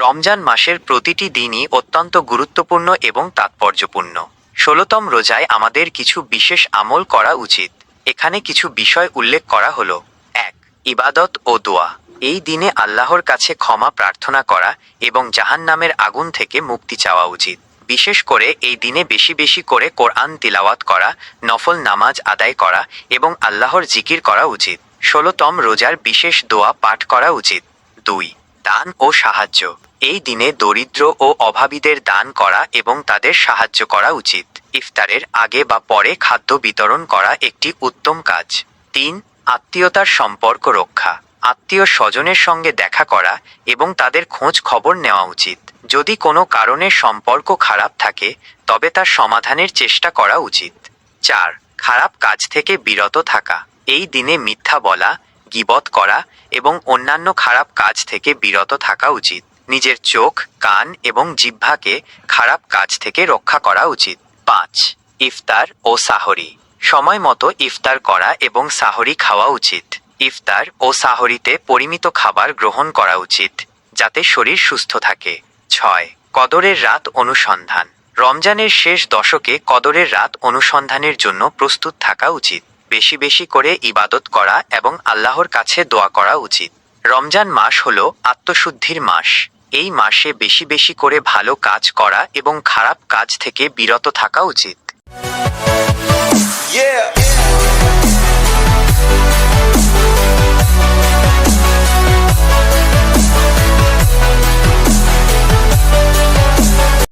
রমজান মাসের প্রতিটি দিনই অত্যন্ত গুরুত্বপূর্ণ এবং তাৎপর্যপূর্ণ। ষোলতম রোজায় আমাদের কিছু বিশেষ আমল করা উচিত। এখানে কিছু বিষয় উল্লেখ করা হলো। এক, ইবাদত ও দোয়া। এই দিনে আল্লাহর কাছে ক্ষমা প্রার্থনা করা এবং জাহান্নামের আগুন থেকে মুক্তি চাওয়া উচিত। বিশেষ করে এই দিনে বেশি বেশি করে কোরআন তিলাওয়াত করা, নফল নামাজ আদায় করা এবং আল্লাহর জিকির করা উচিত। ষোলতম রোজার বিশেষ দোয়া পাঠ করা উচিত। দুই, দান ও সাহায্য। এই দিনে দরিদ্র ও অভাবীদের দান করা এবং তাদের সাহায্য করা উচিত। ইফতারের আগে বা পরে খাদ্য বিতরণ করা একটি উত্তম কাজ। তিন, আত্মীয়তার সম্পর্ক রক্ষা। আত্মীয় স্বজনের সঙ্গে দেখা করা এবং তাদের খোঁজ খবর নেওয়া উচিত। যদি কোনো কারণে সম্পর্ক খারাপ থাকে, তবে তার সমাধানের চেষ্টা করা উচিত। চার, খারাপ কাজ থেকে বিরত থাকা। এই দিনে মিথ্যা বলা, গিবত করা এবং অন্যান্য খারাপ কাজ থেকে বিরত থাকা উচিত। নিজের চোখ, কান এবং জিহ্বাকে খারাপ কাজ থেকে রক্ষা করা উচিত। পাঁচ, ইফতার ও সাহরি। সময় মতো ইফতার করা এবং সাহরি খাওয়া উচিত। ইফতার ও সাহরিতে পরিমিত খাবার গ্রহণ করা উচিত, যাতে শরীর সুস্থ থাকে। ছয়, কদরের রাত অনুসন্ধান। রমজানের শেষ দশকে কদরের রাত অনুসন্ধানের জন্য প্রস্তুত থাকা উচিত। বেশি বেশি করে ইবাদত করা এবং আল্লাহর কাছে দোয়া করা উচিত। রমজান মাস হল আত্মশুদ্ধির মাস। এই মাসে বেশি বেশি করে ভালো কাজ করা এবং খারাপ কাজ থেকে বিরত থাকা উচিত.